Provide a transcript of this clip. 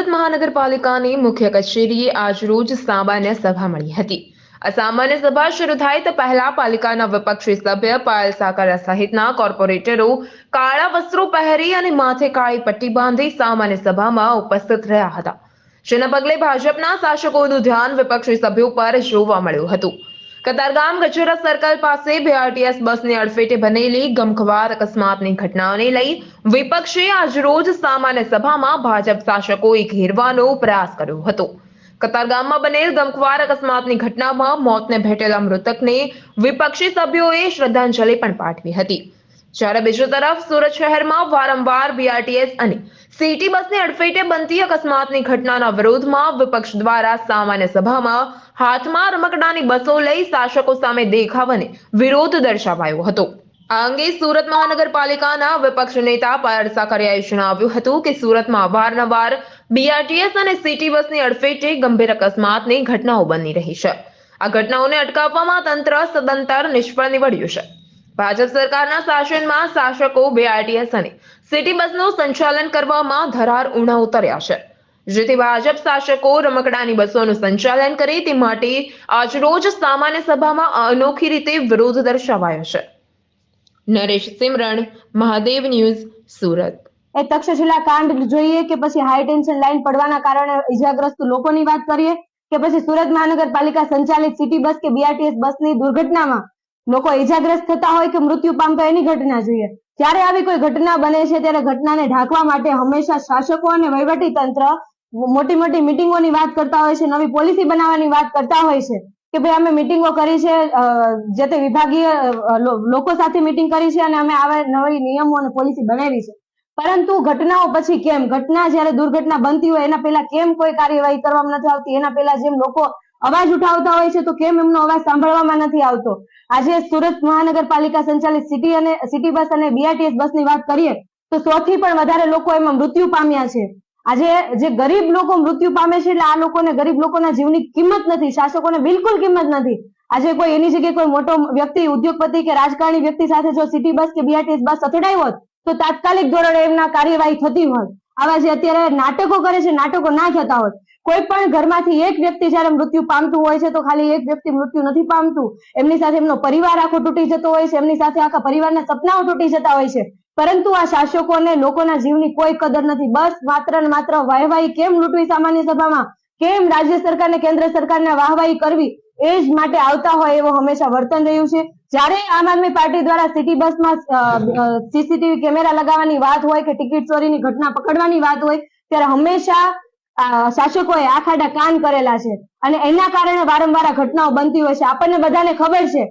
સુરત મહાનગરપાલિકાની મુખ્ય કચેરીએ આજરોજ સામાન્ય સભા મળી હતી. આ સામાન્ય સભા શરૂ થાય તે પહેલા પાલિકાના વિપક્ષી સભ્ય પાયલ સાકરા સહિતના કોર્પોરેટરો કાળા વસ્ત્રો પહેરી અને માથે કાળી પટ્ટી બાંધી સામાન્ય સભામાં ઉપસ્થિત રહ્યા હતા. જેના પગલે ભાજપના શાસકોનું ધ્યાન વિપક્ષી સભ્યો પર જોવા મળ્યું હતું. કતારગામ ગજોરા સર્કલ પાસે બીઆરટીએસ બસની અડફેટે બનેલી ગમખવાર અકસ્માતની ઘટનાઓને લઈ વિપક્ષે આજરોજ સામાન્ય સભામાં ભાજપ શાસકોએ ઘેરવાનો પ્રયાસ કર્યો હતો. કતારગામમાં બનેલ ગમખવાર અકસ્માતની ઘટનામાં મોતને ભેટેલા મૃતકને વિપક્ષી સભ્યોએ શ્રદ્ધાંજલિ પણ પાઠવી હતી. જ્યારે બીજી તરફ સુરત શહેરમાં વારંવાર બીઆરટીએસ અને સિટી બસની અડફેટે બનતી અકસ્માતની ઘટનાના વિરોધમાં વિપક્ષ દ્વારા સામાન્ય સભામાં હાથમાં રમકડાની બસો લઈ શાસકો સામે દેખાવ અને વિરોધ દર્શાવાયો હતો. આ અંગે સુરત મહાનગરપાલિકાના વિપક્ષ નેતા પારસા સાકરિયાએ જણાવ્યું હતું કે સુરતમાં વારંવાર બીઆરટીએસ અને સિટી બસની અડફેટે ગંભીર અકસ્માતની ઘટનાઓ બની રહી છે. આ ઘટનાઓને અટકાવવામાં તંત્ર સદંતર નિષ્ફળ નીવડ્યું છે. ભાજપ સરકારના શાસનમાં શાસકો બીઆરટીએસ અને સિટી બસનું સંચાલન કરવામાં ધરાર ઉણા ઉતર્યા છે. જેથી ભાજપ શાસકો રમકડાની બસોનું સંચાલન કરે તે માટે આજરોજ સામાન્ય સભામાં અનોખી રીતે વિરોધ દર્શાવાયો છે. નરેશ સિમરણ, મહાદેવ ન્યૂઝ, સુરત. એ તક્ષશિલા કાંડ જોઈએ કે પછી હાઈ ટેન્શન લાઈન પડવાના કારણે ઇજાગ્રસ્ત લોકોની વાત કરીએ કે પછી સુરત મહાનગરપાલિકા સંચાલિત સિટી બસ કે બીઆરટીએસ બસની દુર્ઘટનામાં લોકો ઇજાગ્રસ્ત થતા હોય કે મૃત્યુ પામતા એની ઘટના જોઈએ. જ્યારે આવી કોઈ ઘટના બને છે, ત્યારે ઘટનાને ઢાંકવા માટે હંમેશા શાસકો અને વહીવટી તંત્ર મોટી મોટી મિટિંગોની વાત કરતા હોય છે, નવી પોલિસી બનાવવાની વાત કરતા હોય છે કે ભાઈ અમે મિટિંગો કરી છે જે તે વિભાગીય લોકો સાથે મિટિંગ કરી છે અને અમે આવા નવી નિયમો અને પોલિસી બનાવી છે. પરંતુ ઘટનાઓ પછી કેમ? ઘટના જ્યારે દુર્ઘટના બનતી હોય, એના પહેલા કેમ કોઈ કાર્યવાહી કરવામાં નથી આવતી? એના પહેલા જેમ લોકો અવાજ ઉઠાવતા હોય છે તો કેમ એમનો અવાજ સાંભળવામાં નથી આવતો? આજે સુરત મહાનગરપાલિકા સંચાલિત સિટી અને સિટી બસ અને બીઆરટીએસ બસની વાત કરીએ, તો સો થી પણ વધારે લોકો એમાં મૃત્યુ પામ્યા છે. આજે જે ગરીબ લોકો મૃત્યુ પામે છે એટલે આ લોકોને ગરીબ લોકોના જીવની કિંમત નથી, શાસકોને બિલકુલ કિંમત નથી. આજે કોઈ એની જગ્યાએ કોઈ મોટો વ્યક્તિ, ઉદ્યોગપતિ કે રાજકારણી વ્યક્તિ સાથે જો સિટી બસ કે બીઆરટીએસ બસ અથડાઈ હોત, તો તાત્કાલિક ધોરણે એમના કાર્યવાહી થતી હોત. આવા જે અત્યારે નાટકો કરે છે, નાટકો ના થતા હોત. કોઈ પણ ઘરમાંથી એક વ્યક્તિ જ્યારે મૃત્યુ પામતું હોય છે, તો ખાલી એક વ્યક્તિ મૃત્યુ નથી પામતું. એમની સાથે એમનો પરિવાર આખો તૂટી જતો હોય છે, એમની સાથે આખા પરિવારના સપનાઓ તૂટી જતા હોય છે. પરંતુ આ શાસકોને લોકોના જીવની કોઈ કદર નથી. બસ માત્ર ને માત્ર વાહવાહી કેમ લૂંટવી સામાન્ય સભામાં? કેમ રાજ્ય સરકારને કેન્દ્ર સરકારને વાહવાહી કરવી? એ જ માટે આવતા હોય એવો હંમેશા વર્તન રહ્યું છે. જ્યારે આમ આદમી પાર્ટી દ્વારા સિટી બસમાં સીસીટીવી કેમેરા લગાવવાની વાત હોય કે ટિકિટ ચોરીની ઘટના પકડવાની વાત હોય, ત્યારે હંમેશા શાસકોએ આખાડા કાન કરેલા છે. અને એના કારણે વારંવાર ઘટનાઓ બનતી હોય છે. આપણને બધાને ખબર છે